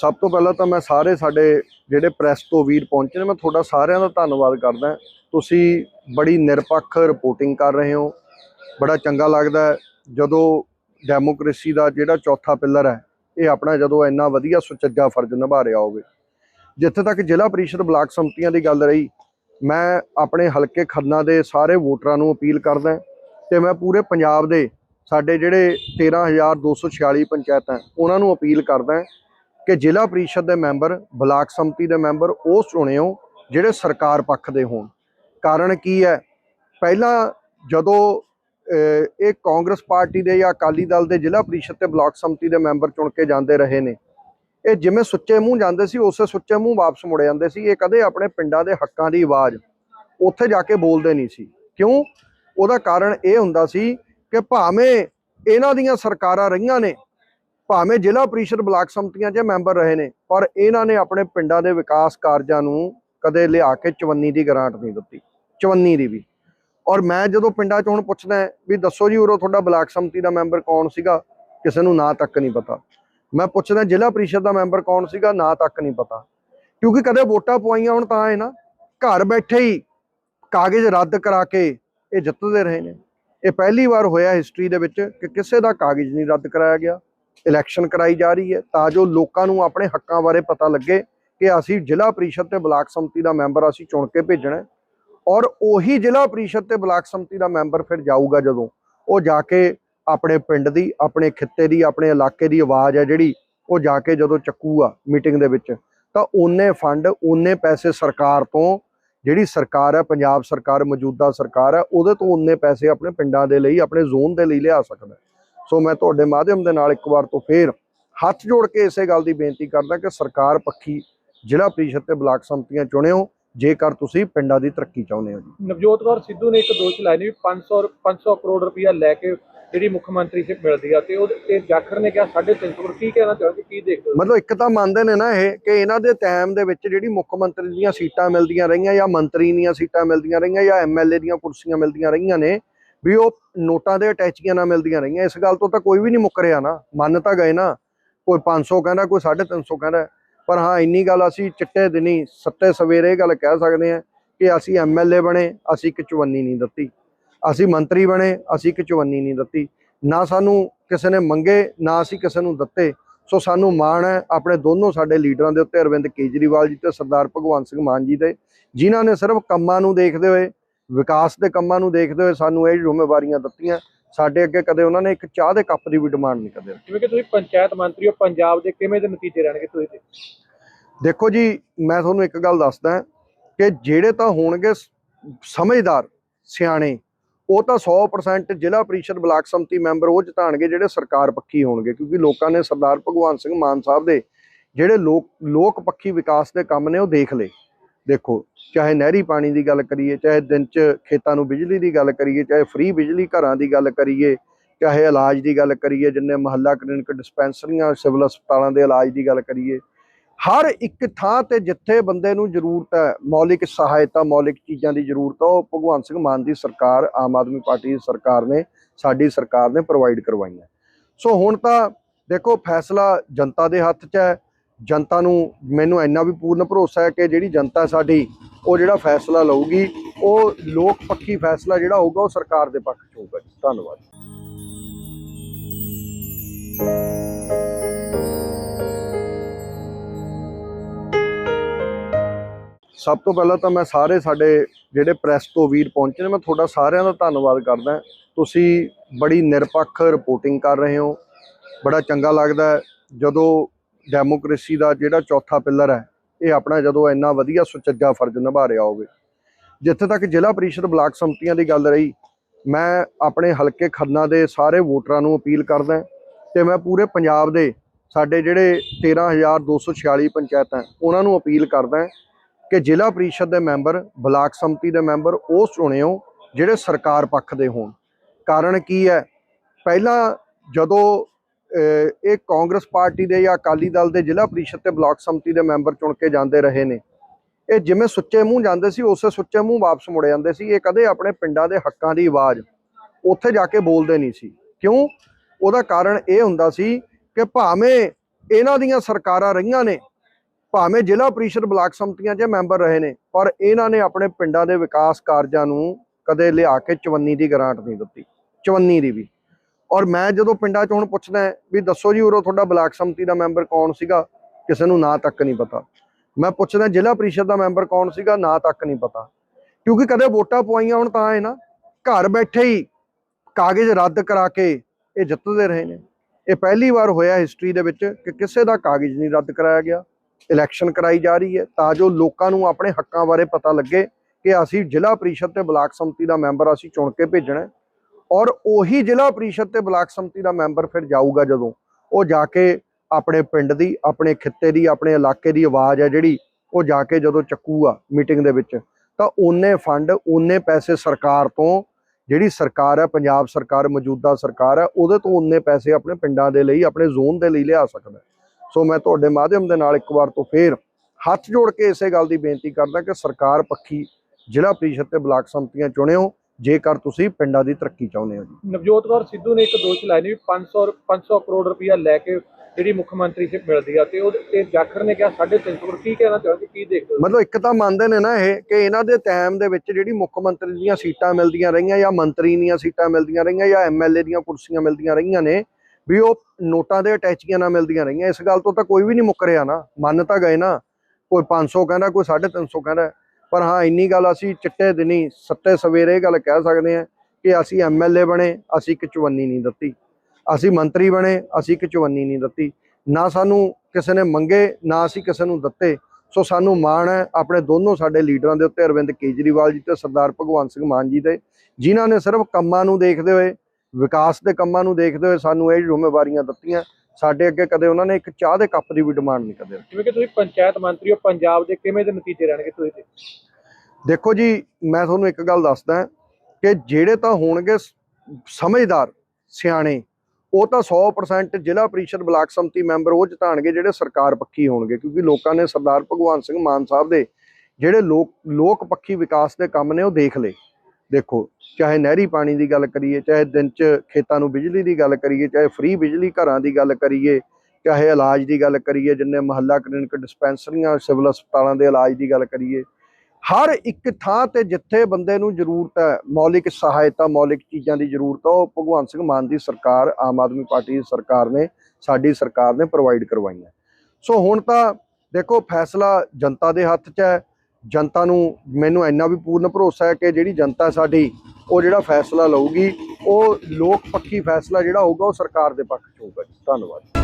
ਸਭ ਤੋਂ ਪਹਿਲਾਂ ਤਾਂ ਮੈਂ ਸਾਰੇ ਸਾਡੇ ਜਿਹੜੇ ਪ੍ਰੈਸ ਤੋਂ ਵੀਰ ਪਹੁੰਚੇ ਨੇ, ਮੈਂ ਤੁਹਾਡਾ ਸਾਰਿਆਂ ਦਾ ਧੰਨਵਾਦ ਕਰਦਾ ਤੁਸੀਂ ਬੜੀ ਨਿਰਪੱਖ ਰਿਪੋਰਟਿੰਗ ਕਰ ਰਹੇ ਹੋ। ਬੜਾ ਚੰਗਾ ਲੱਗਦਾ ਜਦੋਂ ਡੈਮੋਕ੍ਰੇਸੀ ਦਾ ਜਿਹੜਾ ਚੌਥਾ ਪਿੱਲਰ ਹੈ, ਇਹ ਆਪਣਾ ਜਦੋਂ ਇੰਨਾ ਵਧੀਆ ਸੁਚੱਜਾ ਫਰਜ਼ ਨਿਭਾ ਰਿਹਾ ਹੋਵੇ। ਜਿੱਥੇ ਤੱਕ ਜ਼ਿਲ੍ਹਾ ਪਰਿਸ਼ਦ ਬਲਾਕ ਸੰਮਤੀਆਂ ਦੀ ਗੱਲ ਰਹੀ, ਮੈਂ ਆਪਣੇ ਹਲਕੇ ਖੰਨਾ ਦੇ ਸਾਰੇ ਵੋਟਰਾਂ ਨੂੰ ਅਪੀਲ ਕਰਦਾ ਤੇ ਮੈਂ ਪੂਰੇ ਪੰਜਾਬ ਦੇ ਸਾਡੇ ਜਿਹੜੇ 13246 ਪੰਚਾਇਤਾਂ ਉਹਨਾਂ ਨੂੰ ਅਪੀਲ ਕਰਦਾ ਕਿ ਜ਼ਿਲ੍ਹਾ ਪ੍ਰੀਸ਼ਦ ਦੇ ਮੈਂਬਰ, ਬਲਾਕ ਸੰਮਤੀ ਦੇ ਮੈਂਬਰ ਉਹ ਚੁਣਿਓ ਜਿਹੜੇ ਸਰਕਾਰ ਪੱਖ ਦੇ ਹੋਣ। ਕਾਰਨ ਕੀ ਹੈ? ਪਹਿਲਾਂ ਜਦੋਂ ਇਹ ਕਾਂਗਰਸ ਪਾਰਟੀ ਦੇ ਜਾਂ ਅਕਾਲੀ ਦਲ ਦੇ ਜ਼ਿਲ੍ਹਾ ਪ੍ਰੀਸ਼ਦ ਤੇ ਬਲਾਕ ਸੰਮਤੀ ਦੇ ਮੈਂਬਰ ਚੁਣ ਕੇ ਜਾਂਦੇ ਰਹੇ ਨੇ, ਇਹ ਜਿਵੇਂ ਸੁੱਚੇ ਮੂੰਹ ਜਾਂਦੇ ਸੀ, ਉਸੇ ਸੁੱਚੇ ਮੂੰਹ ਵਾਪਸ ਮੁੜ ਜਾਂਦੇ ਸੀ। ਇਹ ਕਦੇ ਆਪਣੇ ਪਿੰਡਾਂ ਦੇ ਹੱਕਾਂ ਦੀ ਆਵਾਜ਼ ਉੱਥੇ ਜਾ ਕੇ ਬੋਲਦੇ ਨਹੀਂ ਸੀ। ਕਿਉਂ? ਉਹਦਾ ਕਾਰਨ ਇਹ ਹੁੰਦਾ ਸੀ ਕਿ ਭਾਵੇਂ ਇਹਨਾਂ ਦੀਆਂ ਸਰਕਾਰਾਂ ਰਹੀਆਂ ਨੇ ਭਾਵੇਂ ਜ਼ਿਲ੍ਹਾ ਪ੍ਰੀਸ਼ਦ ਬਲਾਕ ਸੰਮਤੀਆਂ 'ਚ ਮੈਂਬਰ ਰਹੇ ਨੇ, ਪਰ ਇਹਨਾਂ ਨੇ ਆਪਣੇ ਪਿੰਡਾਂ ਦੇ ਵਿਕਾਸ ਕਾਰਜਾਂ ਨੂੰ ਕਦੇ ਲਿਆ ਕੇ ਚਵੰਨੀ ਦੀ ਗ੍ਰਾਂਟ ਨਹੀਂ ਦਿੱਤੀ, ਚਵੰਨੀ ਦੀ ਵੀ। ਔਰ ਮੈਂ ਜਦੋਂ ਪਿੰਡਾਂ 'ਚ ਹੁਣ ਪੁੱਛਦਾ ਵੀ ਦੱਸੋ ਜੀ ਉਰੋਂ ਤੁਹਾਡਾ ਬਲਾਕ ਸੰਮਤੀ ਦਾ ਮੈਂਬਰ ਕੌਣ ਸੀਗਾ? ਕਿਸੇ ਨੂੰ ਨਾਂ ਤੱਕ ਨਹੀਂ ਪਤਾ। ਮੈਂ ਪੁੱਛਦਾ ਜ਼ਿਲ੍ਹਾ ਪ੍ਰੀਸ਼ਦ ਦਾ ਮੈਂਬਰ ਕੌਣ ਸੀਗਾ? ਨਾਂ ਤੱਕ ਨਹੀਂ ਪਤਾ। ਕਿਉਂਕਿ ਕਦੇ ਵੋਟਾਂ ਪਵਾਈਆਂ ਹੁਣ ਤਾਂ ਹੈ ਨਾ, ਘਰ ਬੈਠੇ ਹੀ ਕਾਗਜ਼ ਰੱਦ ਕਰਾ ਕੇ ਇਹ ਜਿੱਤਦੇ ਰਹੇ ਨੇ। ਇਹ ਪਹਿਲੀ ਵਾਰ ਹੋਇਆ ਹਿਸਟਰੀ ਦੇ ਵਿੱਚ ਕਿ ਕਿਸੇ ਦਾ ਕਾਗਜ਼ ਨਹੀਂ ਰੱਦ ਕਰਾਇਆ ਗਿਆ। ਇਲੈਕਸ਼ਨ ਕਰਾਈ ਜਾ ਰਹੀ ਹੈ, ਤਾਂ ਜੋ ਲੋਕਾਂ ਨੂੰ ਆਪਣੇ ਹੱਕਾਂ ਬਾਰੇ ਪਤਾ ਲੱਗੇ ਕਿ ਅਸੀਂ ਜ਼ਿਲ੍ਹਾ ਪ੍ਰੀਸ਼ਦ ਤੇ ਬਲਾਕ ਸੰਮਤੀ ਦਾ ਮੈਂਬਰ ਅਸੀਂ ਚੁਣ ਕੇ ਭੇਜਣਾ ਔਰ ਉਹੀ ਜ਼ਿਲ੍ਹਾ ਪ੍ਰੀਸ਼ਦ ਤੇ ਬਲਾਕ ਸੰਮਤੀ ਦਾ ਮੈਂਬਰ ਫਿਰ ਜਾਊਗਾ ਜਦੋਂ ਉਹ ਜਾ ਕੇ ਆਪਣੇ ਪਿੰਡ ਦੀ, ਆਪਣੇ ਖਿੱਤੇ ਦੀ, ਆਪਣੇ ਇਲਾਕੇ ਦੀ ਆਵਾਜ਼ ਹੈ ਜਿਹੜੀ ਉਹ ਜਾ ਕੇ ਜਦੋਂ ਚੱਕੂਗਾ ਮੀਟਿੰਗ ਦੇ ਵਿੱਚ, ਤਾਂ ਉਹਨੇ ਫੰਡ, ਉਹਨੇ ਪੈਸੇ ਸਰਕਾਰ ਤੋਂ, ਜਿਹੜੀ ਸਰਕਾਰ ਹੈ, ਪੰਜਾਬ ਸਰਕਾਰ ਮੌਜੂਦਾ ਸਰਕਾਰ ਹੈ, ਉਹਦੇ ਤੋਂ ਉਹਨੇ ਪੈਸੇ ਆਪਣੇ ਪਿੰਡਾਂ ਦੇ ਲਈ, ਆਪਣੇ ਜ਼ੋਨ ਦੇ ਲਈ ਲਿਆ ਸਕਦਾ ਸੋ ਮੈਂ ਤੁਹਾਡੇ ਮਾਧਿਅਮ ਦੇ ਨਾਲ ਇੱਕ ਵਾਰ ਤੋਂ ਫੇਰ ਹੱਥ ਜੋੜ ਕੇ ਇਸੇ ਗੱਲ ਦੀ ਬੇਨਤੀ ਕਰਦਾ ਕਿ ਸਰਕਾਰ ਪੱਖੀ ਜ਼ਿਲ੍ਹਾ ਪਰਿਸ਼ਦ ਤੇ ਬਲਾਕ ਸੰਮਤੀਆਂ ਚੁਣਿਓ ਜੇਕਰ ਤੁਸੀਂ ਪਿੰਡਾਂ ਦੀ ਤਰੱਕੀ ਚਾਹੁੰਦੇ ਹੋ ਜੀ। ਨਵਜੋਤ ਕੌਰ ਸਿੱਧੂ ਨੇ ਇੱਕ ਦੋਸ਼ ਲਾਇਆ ਨੇ ਵੀ 500 500 ਕਰੋੜ ਰੁਪਇਆ ਲੈ ਕੇ ਜਿਹੜੀ ਮੁੱਖ ਮੰਤਰੀ ਸੇ ਮਿਲਦੀ ਆ ਤੇ ਉਹ ਤੇ ਜਾਖੜ ਨੇ ਕਿਹਾ 350 ਕਰੋੜ। ਕੀ ਕਹਿਣਾ ਚਾਹੁੰਦੇ ਕੀ ਦੇਖਦੇ ਮਤਲਬ ਇੱਕ ਤਾਂ ਮੰਨਦੇ ਨੇ ਨਾ ਇਹ ਕਿ ਇਹਨਾਂ ਦੇ ਟਾਈਮ ਦੇ ਵਿੱਚ ਜਿਹੜੀ ਮੁੱਖ ਮੰਤਰੀ ਦੀਆਂ ਸੀਟਾਂ ਮਿਲਦੀਆਂ ਰਹੀਆਂ ਜਾਂ ਮੰਤਰੀ ਦੀਆਂ ਸੀਟਾਂ ਮਿਲਦੀਆਂ ਰਹੀਆਂ ਜਾਂ ਐਮਐਲਏ ਦੀਆਂ ਕੁਰਸੀਆਂ ਮਿਲਦੀਆਂ ਰਹੀਆਂ ਨੇ ਵੀ ਉਹ ਨੋਟਾਂ ਦੇ ਅਟੈਚੀਆਂ ਨਾਲ ਮਿਲਦੀਆਂ ਰਹੀਆਂ। ਇਸ ਗੱਲ ਤੋਂ ਤਾਂ ਕੋਈ ਵੀ ਨਹੀਂ ਮੁੱਕ ਰਿਹਾ ਨਾ। ਮੰਨ ਤਾਂ ਗਏ ਨਾ। ਕੋਈ 500 ਕਹਿੰਦਾ, ਕੋਈ 350 ਕਹਿੰਦਾ। ਪਰ ਹਾਂ, ਇੰਨੀ ਗੱਲ ਅਸੀਂ ਚਿੱਟੇ ਦਿਨੀ ਸੱਤੇ ਸਵੇਰੇ ਇਹ ਗੱਲ ਕਹਿ ਸਕਦੇ ਹਾਂ ਕਿ ਅਸੀਂ ਐਮਐਲਏ ਬਣੇ, ਅਸੀਂ ਇੱਕ ਚਵੰਨੀ ਨਹੀਂ ਦਿੱਤੀ। ਅਸੀਂ ਮੰਤਰੀ ਬਣੇ, ਅਸੀਂ ਇੱਕ ਚਵੰਨੀ ਨਹੀਂ ਦਿੱਤੀ। ਨਾ ਸਾਨੂੰ ਕਿਸੇ ਨੇ ਮੰਗੇ, ਨਾ ਅਸੀਂ ਕਿਸੇ ਨੂੰ ਦਿੱਤੇ। ਸੋ ਸਾਨੂੰ ਮਾਣ ਹੈ ਆਪਣੇ ਦੋਨੋਂ ਸਾਡੇ ਲੀਡਰਾਂ ਦੇ ਉੱਤੇ, ਅਰਵਿੰਦ ਕੇਜਰੀਵਾਲ ਜੀ ਤੇ ਸਰਦਾਰ ਭਗਵੰਤ ਸਿੰਘ ਮਾਨ ਜੀ ਦੇ, ਜਿਨ੍ਹਾਂ ਨੇ ਸਿਰਫ ਕੰਮਾਂ ਨੂੰ ਦੇਖਦੇ ਹੋਏ ਵਿਕਾਸ ਦੇ ਕੰਮਾਂ ਨੂੰ ਦੇਖਦੇ ਹੋਏ ਸਾਨੂੰ ਇਹ ਜ਼ਿੰਮੇਵਾਰੀਆਂ ਦਿੱਤੀਆਂ ਸਾਡੇ ਅੱਗੇ ਕਦੇ ਉਹਨਾਂ ਨੇ ਇੱਕ ਚਾਹ ਦੇ ਕੱਪ ਦੀ ਵੀ ਡਿਮਾਂਡ ਨਹੀਂ ਕਦੇ ਰੱਖੀ। ਜਿਵੇਂ ਕਿ ਤੁਸੀਂ ਪੰਚਾਇਤ ਮੰਤਰੀ ਹੋ ਪੰਜਾਬ ਦੇ ਕਿਵੇਂ ਦੇ ਨਤੀਜੇ ਰਹਿਣਗੇ ਤੁਸੀਂ ਦੇ? ਦੇਖੋ ਜੀ ਮੈਂ ਤੁਹਾਨੂੰ ਇੱਕ ਗੱਲ ਦੱਸਦਾ ਕਿ ਜਿਹੜੇ ਤਾਂ ਹੋਣਗੇ ਸਮਝਦਾਰ ਸਿਆਣੇ ਉਹ ਤਾਂ 100% ਜ਼ਿਲ੍ਹਾ ਪਰਿਸ਼ਦ ਬਲਾਕ ਸੰਮਤੀ ਮੈਂਬਰ ਉਹ ਜਿਤਾਣਗੇ ਜਿਹੜੇ ਸਰਕਾਰ ਪੱਖੀ ਹੋਣਗੇ ਕਿਉਂਕਿ ਲੋਕਾਂ ਨੇ ਸਰਦਾਰ ਭਗਵੰਤ ਸਿੰਘ ਮਾਨ ਸਾਹਿਬ ਦੇ ਜਿਹੜੇ ਲੋਕ ਲੋਕ ਪੱਖੀ ਵਿਕਾਸ ਦੇ ਕੰਮ ਨੇ ਉਹ ਦੇਖ ਲਏ ਦੇਖੋ, ਚਾਹੇ ਨਹਿਰੀ ਪਾਣੀ ਦੀ ਗੱਲ ਕਰੀਏ, ਚਾਹੇ ਦਿਨ 'ਚ ਖੇਤਾਂ ਨੂੰ ਬਿਜਲੀ ਦੀ ਗੱਲ ਕਰੀਏ, ਚਾਹੇ ਫ੍ਰੀ ਬਿਜਲੀ ਘਰਾਂ ਦੀ ਗੱਲ ਕਰੀਏ, ਚਾਹੇ ਇਲਾਜ ਦੀ ਗੱਲ ਕਰੀਏ, ਜਿੰਨੇ ਮਹੱਲਾ ਕਲੀਨਿਕ ਡਿਸਪੈਂਸਰੀਆਂ ਸਿਵਲ ਹਸਪਤਾਲਾਂ ਦੇ ਇਲਾਜ ਦੀ ਗੱਲ ਕਰੀਏ, ਹਰ ਇੱਕ ਥਾਂ ਤੇ ਜਿੱਥੇ ਬੰਦੇ ਨੂੰ ਜ਼ਰੂਰਤ ਹੈ, ਮੌਲਿਕ ਸਹਾਇਤਾ, ਮੌਲਿਕ ਚੀਜ਼ਾਂ ਦੀ ਜ਼ਰੂਰਤ ਹੈ ਉਹ ਭਗਵੰਤ ਸਿੰਘ ਮਾਨ ਦੀ ਸਰਕਾਰ, ਆਮ ਆਦਮੀ ਪਾਰਟੀ ਦੀ ਸਰਕਾਰ ਨੇ, ਸਾਡੀ ਸਰਕਾਰ ਨੇ ਪ੍ਰੋਵਾਈਡ ਕਰਵਾਈਆਂ। ਸੋ ਹੁਣ ਤਾਂ ਦੇਖੋ, ਫੈਸਲਾ ਜਨਤਾ ਦੇ ਹੱਥ 'ਚ ਹੈ ਜਨਤਾ ਨੂੰ ਮੈਨੂੰ ਇੰਨਾ ਵੀ ਪੂਰਨ ਭਰੋਸਾ ਹੈ ਕਿ ਜਿਹੜੀ ਜਨਤਾ ਸਾਡੀ ਉਹ ਜਿਹੜਾ ਫੈਸਲਾ ਲਊਗੀ, ਉਹ ਲੋਕ ਪੱਖੀ ਫੈਸਲਾ ਜਿਹੜਾ ਹੋਊਗਾ ਉਹ ਸਰਕਾਰ ਦੇ ਪੱਖ 'ਚ ਹੋਊਗਾ ਜੀ। ਧੰਨਵਾਦ। ਸਭ ਤੋਂ ਪਹਿਲਾਂ ਤਾਂ ਮੈਂ ਸਾਰੇ ਸਾਡੇ ਜਿਹੜੇ ਪ੍ਰੈਸ ਤੋਂ ਵੀਰ ਪਹੁੰਚੇ ਨੇ, ਮੈਂ ਤੁਹਾਡਾ ਸਾਰਿਆਂ ਦਾ ਧੰਨਵਾਦ ਕਰਦਾ ਤੁਸੀਂ ਬੜੀ ਨਿਰਪੱਖ ਰਿਪੋਰਟਿੰਗ ਕਰ ਰਹੇ ਹੋ। ਬੜਾ ਚੰਗਾ ਲੱਗਦਾ ਜਦੋਂ ਡੈਮੋਕ੍ਰੇਸੀ ਦਾ ਜਿਹੜਾ ਚੌਥਾ ਪਿੱਲਰ ਹੈ, ਇਹ ਆਪਣਾ ਜਦੋਂ ਇੰਨਾ ਵਧੀਆ ਸੁਚੱਜਾ ਫਰਜ਼ ਨਿਭਾ ਰਿਹਾ ਹੋਵੇ। ਜਿੱਥੇ ਤੱਕ ਜ਼ਿਲ੍ਹਾ ਪਰਿਸ਼ਦ ਬਲਾਕ ਸੰਮਤੀਆਂ ਦੀ ਗੱਲ ਰਹੀ, ਮੈਂ ਆਪਣੇ ਹਲਕੇ ਖੰਨਾ ਦੇ ਸਾਰੇ ਵੋਟਰਾਂ ਨੂੰ ਅਪੀਲ ਕਰਦਾ ਤੇ ਮੈਂ ਪੂਰੇ ਪੰਜਾਬ ਦੇ ਸਾਡੇ ਜਿਹੜੇ 13246 ਪੰਚਾਇਤਾਂ ਉਹਨਾਂ ਨੂੰ ਅਪੀਲ ਕਰਦਾ ਕਿ ਜ਼ਿਲ੍ਹਾ ਪਰਿਸ਼ਦ ਦੇ ਮੈਂਬਰ, ਬਲਾਕ ਸੰਮਤੀ ਦੇ ਮੈਂਬਰ ਉਹ ਚੁਣਿਓ ਜਿਹੜੇ ਸਰਕਾਰ ਪੱਖ ਦੇ ਹੋਣ। ਕਾਰਨ ਕੀ ਹੈ? ਪਹਿਲਾਂ ਜਦੋਂ ਇਹ ਕਾਂਗਰਸ ਪਾਰਟੀ ਦੇ ਜਾਂ ਅਕਾਲੀ ਦਲ ਦੇ ਜ਼ਿਲ੍ਹਾ ਪ੍ਰੀਸ਼ਦ ਤੇ ਬਲਾਕ ਸੰਮਤੀ ਦੇ ਮੈਂਬਰ ਚੁਣ ਕੇ ਜਾਂਦੇ ਰਹੇ ਨੇ। ਇਹ ਜਿਵੇਂ ਸੁੱਚੇ ਮੂੰਹ ਜਾਂਦੇ ਸੀ, ਉਸੇ ਸੁੱਚੇ ਮੂੰਹ ਵਾਪਸ ਮੁੜ ਜਾਂਦੇ ਸੀ। ਇਹ ਕਦੇ ਆਪਣੇ ਪਿੰਡਾਂ ਦੇ ਹੱਕਾਂ ਦੀ ਆਵਾਜ਼ ਉੱਥੇ ਜਾ ਕੇ ਬੋਲਦੇ ਨਹੀਂ ਸੀ। ਕਿਉਂ? ਉਹਦਾ ਕਾਰਨ ਇਹ ਹੁੰਦਾ ਸੀ ਕਿ ਭਾਵੇਂ ਇਹਨਾਂ ਦੀਆਂ ਸਰਕਾਰਾਂ ਰਹੀਆਂ ਨੇ, ਭਾਵੇਂ ਜ਼ਿਲ੍ਹਾ ਪ੍ਰੀਸ਼ਦ ਬਲਾਕ ਸੰਮਤੀਆਂ 'ਚ ਮੈਂਬਰ ਰਹੇ ਨੇ, ਪਰ ਇਹਨਾਂ ਨੇ ਆਪਣੇ ਪਿੰਡਾਂ ਦੇ ਵਿਕਾਸ ਕਾਰਜਾਂ ਨੂੰ ਕਦੇ ਲਿਆ ਕੇ ਚਵੰਨੀ ਦੀ ਗ੍ਰਾਂਟ ਨਹੀਂ ਦਿੱਤੀ। ਚਵੰਨੀ ਦੀ ਵੀ। ਔਰ ਮੈਂ ਜਦੋਂ ਪਿੰਡਾਂ 'ਚ ਹੁਣ ਪੁੱਛਦਾ ਵੀ ਦੱਸੋ ਜੀ ਉਰੋ ਤੁਹਾਡਾ ਬਲਾਕ ਸੰਮਤੀ ਦਾ ਮੈਂਬਰ ਕੌਣ ਸੀਗਾ? ਕਿਸੇ ਨੂੰ ਨਾਂ ਤੱਕ ਨਹੀਂ ਪਤਾ। ਮੈਂ ਪੁੱਛਦਾ ਜ਼ਿਲ੍ਹਾ ਪ੍ਰੀਸ਼ਦ ਦਾ ਮੈਂਬਰ ਕੌਣ ਸੀਗਾ? ਨਾਂ ਤੱਕ ਨਹੀਂ ਪਤਾ। ਕਿਉਂਕਿ ਕਦੇ ਵੋਟਾਂ ਪਵਾਈਆਂ ਹੁਣ ਤਾਂ ਹੈ ਨਾ, ਘਰ ਬੈਠੇ ਹੀ ਕਾਗਜ਼ ਰੱਦ ਕਰਾ ਕੇ ਇਹ ਜਿੱਤਦੇ ਰਹੇ ਨੇ। ਇਹ ਪਹਿਲੀ ਵਾਰ ਹੋਇਆ ਹਿਸਟਰੀ ਦੇ ਵਿੱਚ ਕਿ ਕਿਸੇ ਦਾ ਕਾਗਜ਼ ਨਹੀਂ ਰੱਦ ਕਰਾਇਆ ਗਿਆ। ਇਲੈਕਸ਼ਨ ਕਰਾਈ ਜਾ ਰਹੀ ਹੈ ਤਾਂ ਜੋ ਲੋਕਾਂ ਨੂੰ ਆਪਣੇ ਹੱਕਾਂ ਬਾਰੇ ਪਤਾ ਲੱਗੇ ਕਿ ਅਸੀਂ ਜ਼ਿਲ੍ਹਾ ਪ੍ਰੀਸ਼ਦ ਤੇ ਬਲਾਕ ਸੰਮਤੀ ਦਾ ਮੈਂਬਰ ਅਸੀਂ ਚੁਣ ਕੇ ਭੇਜਣਾ ਔਰ ਉਹੀ ਜ਼ਿਲ੍ਹਾ ਪ੍ਰੀਸ਼ਦ ਤੇ ਬਲਾਕ ਸੰਮਤੀ ਦਾ ਮੈਂਬਰ ਫਿਰ ਜਾਊਗਾ ਜਦੋਂ ਉਹ ਜਾ ਕੇ ਆਪਣੇ ਪਿੰਡ ਦੀ, ਆਪਣੇ ਖਿੱਤੇ ਦੀ, ਆਪਣੇ ਇਲਾਕੇ ਦੀ ਆਵਾਜ਼ ਹੈ ਜਿਹੜੀ, ਉਹ ਜਾ ਕੇ ਜਦੋਂ ਚੱਕੂਗਾ ਮੀਟਿੰਗ ਦੇ ਵਿੱਚ, ਤਾਂ ਉਹਨੇ ਫੰਡ, ਉਹਨੇ ਪੈਸੇ ਸਰਕਾਰ ਤੋਂ, ਜਿਹੜੀ ਸਰਕਾਰ ਹੈ, ਪੰਜਾਬ ਸਰਕਾਰ, ਮੌਜੂਦਾ ਸਰਕਾਰ ਹੈ, ਉਹਦੇ ਤੋਂ ਉਹਨੇ ਪੈਸੇ ਆਪਣੇ ਪਿੰਡਾਂ ਦੇ ਲਈ, ਆਪਣੇ ਜ਼ੋਨ ਦੇ ਲਈ ਲਿਆ ਸਕਦਾ ਸੋ ਮੈਂ ਤੁਹਾਡੇ ਮਾਧਿਅਮ ਦੇ ਨਾਲ ਇੱਕ ਵਾਰ ਤੋਂ ਫੇਰ ਹੱਥ ਜੋੜ ਕੇ ਇਸੇ ਗੱਲ ਦੀ ਬੇਨਤੀ ਕਰਦਾ ਕਿ ਸਰਕਾਰ ਪੱਖੀ ਜ਼ਿਲ੍ਹਾ ਪ੍ਰੀਸ਼ਦ ਤੇ ਬਲਾਕ ਸੰਮਤੀਆਂ ਚੁਣਿਓ ਜੇਕਰ ਤੁਸੀਂ ਪਿੰਡਾਂ ਦੀ ਤਰੱਕੀ ਚਾਹੁੰਦੇ ਹੋ ਜੀ। ਨਵਜੋਤ ਕੌਰ ਸਿੱਧੂ ਨੇ ਇੱਕ ਦੋਸ਼ ਲਾਇਆ ਨੇ ਵੀ 500 500 ਕਰੋੜ ਰੁਪਇਆ ਲੈ ਕੇ ਜਿਹੜੀ ਮੁੱਖ ਮੰਤਰੀ ਸੇ ਮਿਲਦੀ ਆ ਤੇ ਉਹ ਤੇ ਜਾਖੜ ਨੇ ਕਿਹਾ 350 ਕਰੋੜ। ਕੀ ਕਹਿਣਾ ਚਾਹੁੰਦੇ ਕੀ ਦੇਖਦੇ ਮਤਲਬ ਇੱਕ ਤਾਂ ਮੰਨਦੇ ਨੇ ਨਾ ਇਹ ਕਿ ਇਹਨਾਂ ਦੇ ਟਾਈਮ ਦੇ ਵਿੱਚ ਜਿਹੜੀ ਮੁੱਖ ਮੰਤਰੀ ਦੀਆਂ ਸੀਟਾਂ ਮਿਲਦੀਆਂ ਰਹੀਆਂ ਜਾਂ ਮੰਤਰੀ ਦੀਆਂ ਸੀਟਾਂ ਮਿਲਦੀਆਂ ਰਹੀਆਂ ਜਾਂ ਐਮਐਲਏ ਦੀਆਂ ਕੁਰਸੀਆਂ ਮਿਲਦੀਆਂ ਰਹੀਆਂ ਨੇ ਵੀ ਉਹ ਨੋਟਾਂ ਦੇ ਅਟੈਚੀਆਂ ਨਾਲ ਮਿਲਦੀਆਂ ਰਹੀਆਂ। ਇਸ ਗੱਲ ਤੋਂ ਤਾਂ ਕੋਈ ਵੀ ਨਹੀਂ ਮੁੱਕ ਰਿਹਾ ਨਾ। ਮੰਨ ਤਾਂ ਗਏ ਨਾ ਕੋਈ 500 ਕਹਿੰਦਾ ਕੋਈ 350 ਕਹਿੰਦਾ। ਪਰ ਹਾਂ, ਇੰਨੀ ਗੱਲ ਅਸੀਂ ਚਿੱਟੇ ਦਿਨੀ ਸੱਤੇ ਸਵੇਰੇ ਇਹ ਗੱਲ ਕਹਿ ਸਕਦੇ ਹਾਂ ਕਿ ਅਸੀਂ ਐਮਐਲਏ ਬਣੇ, ਅਸੀਂ ਇੱਕ ਚਵੰਨੀ ਨਹੀਂ ਦਿੱਤੀ। ਅਸੀਂ ਮੰਤਰੀ ਬਣੇ, ਅਸੀਂ ਇੱਕ ਚਵੰਨੀ ਨਹੀਂ ਦਿੱਤੀ। ਨਾ ਸਾਨੂੰ ਕਿਸੇ ਨੇ ਮੰਗੇ, ਨਾ ਅਸੀਂ ਕਿਸੇ ਨੂੰ ਦਿੱਤੇ। ਸੋ ਸਾਨੂੰ ਮਾਣ ਹੈ, ਆਪਣੇ ਦੋਨੋਂ ਸਾਡੇ ਲੀਡਰਾਂ ਦੇ ਉੱਤੇ ਅਰਵਿੰਦ ਕੇਜਰੀਵਾਲ ਜੀ ਤੇ ਸਰਦਾਰ ਭਗਵੰਤ ਸਿੰਘ ਮਾਨ ਜੀ ਦੇ, ਜਿਨ੍ਹਾਂ ਨੇ ਸਿਰਫ ਕੰਮਾਂ ਨੂੰ ਦੇਖਦੇ ਹੋਏ, ਵਿਕਾਸ ਦੇ ਕੰਮਾਂ ਨੂੰ ਦੇਖਦੇ ਹੋਏ ਸਾਨੂੰ ਇਹ ਜ਼ਿੰਮੇਵਾਰੀਆਂ ਦਿੱਤੀਆਂ। ਸਾਡੇ ਅੱਗੇ ਕਦੇ ਉਹਨਾਂ ਨੇ ਇੱਕ ਚਾਹ ਦੇ ਕੱਪ ਦੀ ਵੀ ਡਿਮਾਂਡ ਨਹੀਂ ਕਦੇ ਜਿਵੇਂ ਕਿ ਤੁਸੀਂ ਪੰਚਾਇਤ ਮੰਤਰੀ ਹੋ ਪੰਜਾਬ ਦੇ ਕਿਵੇਂ ਦੇ ਨਤੀਜੇ ਰਹਿਣਗੇ ਤੁਸੀਂ ਦੇ? ਦੇਖੋ ਜੀ ਮੈਂ ਤੁਹਾਨੂੰ ਇੱਕ ਗੱਲ ਦੱਸਦਾ ਕਿ ਜਿਹੜੇ ਤਾਂ ਹੋਣਗੇ ਸਮਝਦਾਰ ਸਿਆਣੇ ਉਹ ਤਾਂ 100% ਜ਼ਿਲ੍ਹਾ ਪ੍ਰੀਸ਼ਦ ਬਲਾਕ ਸੰਮਤੀ ਮੈਂਬਰ ਉਹ ਜਿਤਾਣਗੇ ਜਿਹੜੇ ਸਰਕਾਰ ਪੱਖੀ ਹੋਣਗੇ ਕਿਉਂਕਿ ਲੋਕਾਂ ਨੇ ਸਰਦਾਰ ਭਗਵੰਤ ਸਿੰਘ ਮਾਨ ਸਾਹਿਬ ਦੇ ਜਿਹੜੇ ਲੋਕ ਲੋਕ ਪੱਖੀ ਵਿਕਾਸ ਦੇ ਕੰਮ ਨੇ ਉਹ ਦੇਖ ਲਏ। ਦੇਖੋ, ਚਾਹੇ ਨਹਿਰੀ ਪਾਣੀ ਦੀ ਗੱਲ ਕਰੀਏ, ਚਾਹੇ ਦਿਨ 'ਚ ਖੇਤਾਂ ਨੂੰ ਬਿਜਲੀ ਦੀ ਗੱਲ ਕਰੀਏ, ਚਾਹੇ ਫ੍ਰੀ ਬਿਜਲੀ ਘਰਾਂ ਦੀ ਗੱਲ ਕਰੀਏ, ਚਾਹੇ ਇਲਾਜ ਦੀ ਗੱਲ ਕਰੀਏ, ਜਿੰਨੇ ਮਹੱਲਾ ਕਲੀਨਿਕ ਡਿਸਪੈਂਸਰੀਆਂ ਸਿਵਲ ਹਸਪਤਾਲਾਂ ਦੇ ਇਲਾਜ ਦੀ ਗੱਲ ਕਰੀਏ, ਹਰ ਇੱਕ ਥਾਂ ਤੇ ਜਿੱਥੇ ਬੰਦੇ ਨੂੰ ਜ਼ਰੂਰਤ ਹੈ, ਮੌਲਿਕ ਸਹਾਇਤਾ, ਮੌਲਿਕ ਚੀਜ਼ਾਂ ਦੀ ਜ਼ਰੂਰਤ ਹੈ ਉਹ ਭਗਵੰਤ ਸਿੰਘ ਮਾਨ ਦੀ ਸਰਕਾਰ, ਆਮ ਆਦਮੀ ਪਾਰਟੀ ਦੀ ਸਰਕਾਰ ਨੇ, ਸਾਡੀ ਸਰਕਾਰ ਨੇ ਪ੍ਰੋਵਾਈਡ ਕਰਵਾਈਆਂ। ਸੋ ਹੁਣ ਤਾਂ ਦੇਖੋ, ਫੈਸਲਾ ਜਨਤਾ ਦੇ ਹੱਥ 'ਚ ਹੈ ਜਨਤਾ ਨੂੰ ਮੈਨੂੰ ਇੰਨਾ ਵੀ ਪੂਰਨ ਭਰੋਸਾ ਹੈ ਕਿ ਜਿਹੜੀ ਜਨਤਾ ਸਾਡੀ ਉਹ ਜਿਹੜਾ ਫੈਸਲਾ ਲਊਗੀ, ਉਹ ਲੋਕ ਪੱਖੀ ਫੈਸਲਾ ਜਿਹੜਾ ਹੋਊਗਾ ਉਹ ਸਰਕਾਰ ਦੇ ਪੱਖ 'ਚ ਹੋਊਗਾ ਜੀ। ਧੰਨਵਾਦ।